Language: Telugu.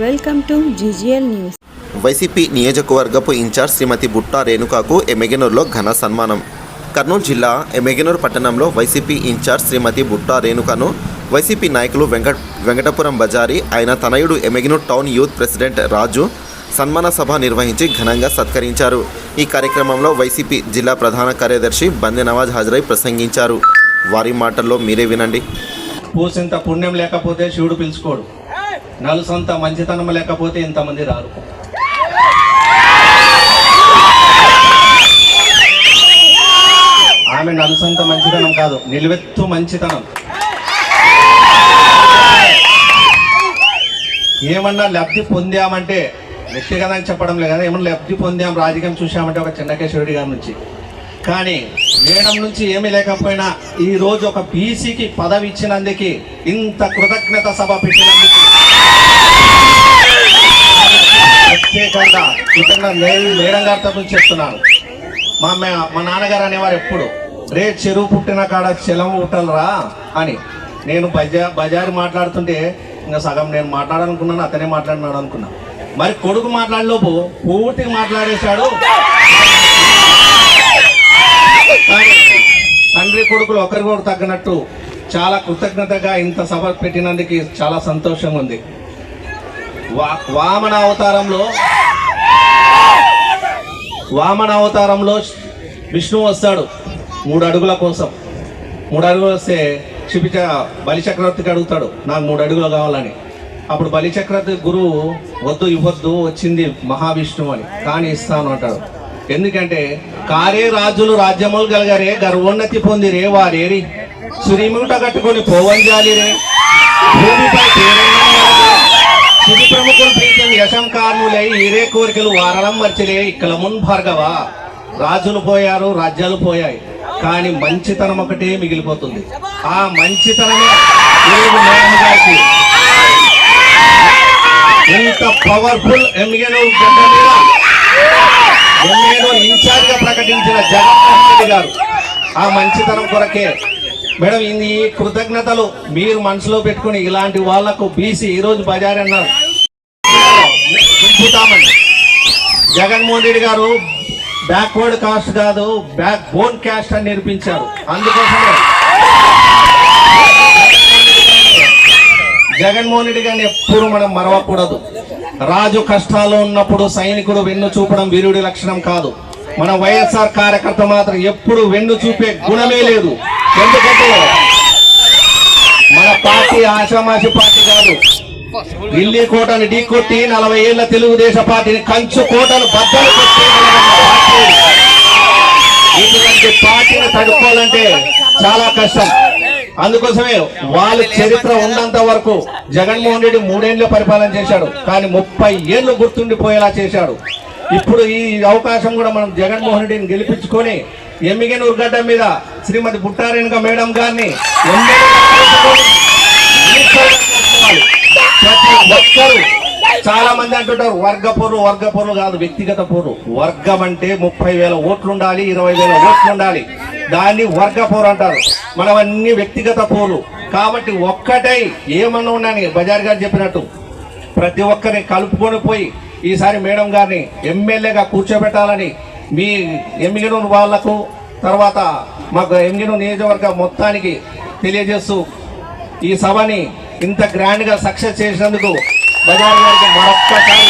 Welcome to GGL news. YCP నియోజకవర్గపు incharge శ్రీమతి బుట్టా రేణుకాకు ఎమ్మెగనూరులో ఘన సన్మానం. కర్నూలు జిల్లా ఎమ్మెగనూరు పట్టణంలో వైసీపీ ఇన్ఛార్జ్ శ్రీమతి బుట్టా రేణుకను వైసీపీ నాయకులు వెంకట్ వెంకటపురం బజారి ఆయన తనయుడు Emmiganur town youth president Raju సన్మాన సభ నిర్వహించి ఘనంగా సత్కరించారు. ఈ కార్యక్రమంలో వైసీపీ జిల్లా ప్రధాన కార్యదర్శి బందె నవాజ్ హాజరై ప్రసంగించారు. వారి మాటల్లో మీరే వినండి. పూసింత పుణ్యం లేకపోతే శివుడు పిలుచుకోడు. నలుసొంత మంచితనం లేకపోతే ఇంతమంది రారు. ఆమె నలుసంత మంచితనం కాదు నిలువెత్తు మంచితనం. ఏమన్నా లబ్ధి పొందామంటే వ్యక్తిగతంగా చెప్పడం లేదు కదా ఏమన్నా లబ్ధి పొందాం రాజకీయం చూసామంటే ఒక చెన్నకేశ్వరుడి గారి నుంచి. కానీ మేడం నుంచి ఏమీ లేకపోయినా ఈ రోజు ఒక బీసీకి పదవి ఇచ్చినందుకు ఇంత కృతజ్ఞత సభ పెట్టినందుకు ప్రత్యేకంగా కృతజ్ఞత నేను మేడం గారితో చెప్తున్నాను. మా మా నాన్నగారు అనేవారు ఎప్పుడు రే చెరువు పుట్టిన కాడ చెలం పుట్టలరా అని. నేను బజా బజారు మాట్లాడుతుంటే ఇంకా సగం నేను మాట్లాడాలనుకున్నాను అతనే మాట్లాడినాడు అనుకున్నా. మరి కొడుకు మాట్లాడలోపు పూర్తిగా మాట్లాడేశాడు కానీ తండ్రి కొడుకులు ఒకరికొకరు తగ్గినట్టు చాలా కృతజ్ఞతగా ఇంత సభ పెట్టినందుకు చాలా సంతోషంగా ఉంది. వా వామన అవతారంలో వామన అవతారంలో విష్ణువు వస్తాడు మూడు అడుగుల కోసం. మూడు అడుగులు వస్తే క్షిపిచ బలిచక్రవర్తికి అడుగుతాడు నాకు మూడు అడుగులు కావాలని. అప్పుడు బలిచక్రవర్తి గురువు వద్దు ఇవ్వద్దు వచ్చింది మహావిష్ణువు అని. కానీ ఇస్తాను అంటాడు. ఎందుకంటే కారే రాజులు రాజ్యములు గలగరే గర్వోన్నతి పొందిరే వారేరి. శ్రీముట కట్టుకొని పోవంజాలిరే భూమిపై సిరి ప్రముఖులు ప్రీతం యశం కారణులై ఈరే కోరికలు వారణం మర్చిలే ఇక్కడ మున్ భార్గవ. రాజులు పోయారు రాజ్యాలు పోయాయి. కానీ మంచితనం ఒకటే మిగిలిపోతుంది. ఆ మంచితనమే గారికి. ఎంత పవర్ఫుల్ ఎమ్మెల్యే గడ్డ మీద. ఎమ్మెను ఇన్ఛార్జ్గా ప్రకటించిన జగన్మోహన్ రెడ్డి గారు. ఆ మంచితనం కొరకే. మేడం ఇది కృతజ్ఞతలు మీరు మనసులో పెట్టుకుని ఇలాంటి వాళ్ళకు బీసీ ఈ రోజు బజార్ అన్నారు. జగన్మోహన్ రెడ్డి గారు బ్యాక్వర్డ్ కాస్ట్ కాదు బ్యాక్ బోన్ క్యాస్ట్ అని నేర్పించారు. అందుకోసమే. జగన్మోహన్ రెడ్డి గారిని ఎప్పుడు మనం మరవకూడదు. రాజు కష్టాల్లో ఉన్నప్పుడు సైనికుడు వెన్ను చూపడం వీరుడి లక్షణం కాదు. మన వైఎస్ఆర్ కార్యకర్త మాత్రం ఎప్పుడు వెన్ను చూపే గుణమే లేదు. ఎందుకంటే మన పార్టీ ఆశామాషి పార్టీ కాదు. ఢిల్లీ కోటను ఢీకొట్టి నలభై ఏళ్ళ తెలుగుదేశం పార్టీని కంచు కోటను బద్దలు కొట్టి ఇటువంటి పార్టీని తడుకోవాలంటే చాలా కష్టం. అందుకోసమే వాళ్ళ చరిత్ర ఉన్నంత వరకు జగన్మోహన్ రెడ్డి మూడేళ్ళు పరిపాలన చేశాడు. కానీ ముప్పై ఏళ్ళు గుర్తుండిపోయేలా చేశాడు. ఇప్పుడు ఈ అవకాశం కూడా మనం జగన్మోహన్ రెడ్డిని గెలిపించుకొని ఎమ్మిగనూరు గడ్డ మీద శ్రీమతి బుట్టారేణుక మేడం గారిని. ప్రతి ఒక్కరూ చాలా మంది అంటుంటారు వర్గ పోరు వర్గ పోరు కాదు వ్యక్తిగత పోరు వర్గం అంటే ముప్పై వేల ఓట్లు ఉండాలి ఇరవై వేల ఓట్లు ఉండాలి. దాన్ని వర్గ పోరు అంటారు. మనం అన్ని వ్యక్తిగత పోరు. కాబట్టి ఒక్కటై ఏమన్నా ఉన్నాని బజార్ గారు చెప్పినట్టు ప్రతి ఒక్కరిని కలుపుకొని పోయి ఈసారి మేడం గారిని ఎమ్మెల్యేగా కూర్చోబెట్టాలని మీ ఎమ్మిగనూరు వాళ్ళకు తర్వాత మాకు ఎమ్మిగనూరు నియోజకవర్గ మొత్తానికి తెలియజేస్తూ ఈ సభని ఇంత గ్రాండ్గా సక్సెస్ చేసినందుకు బజార్ గారికి మరొక్కసారి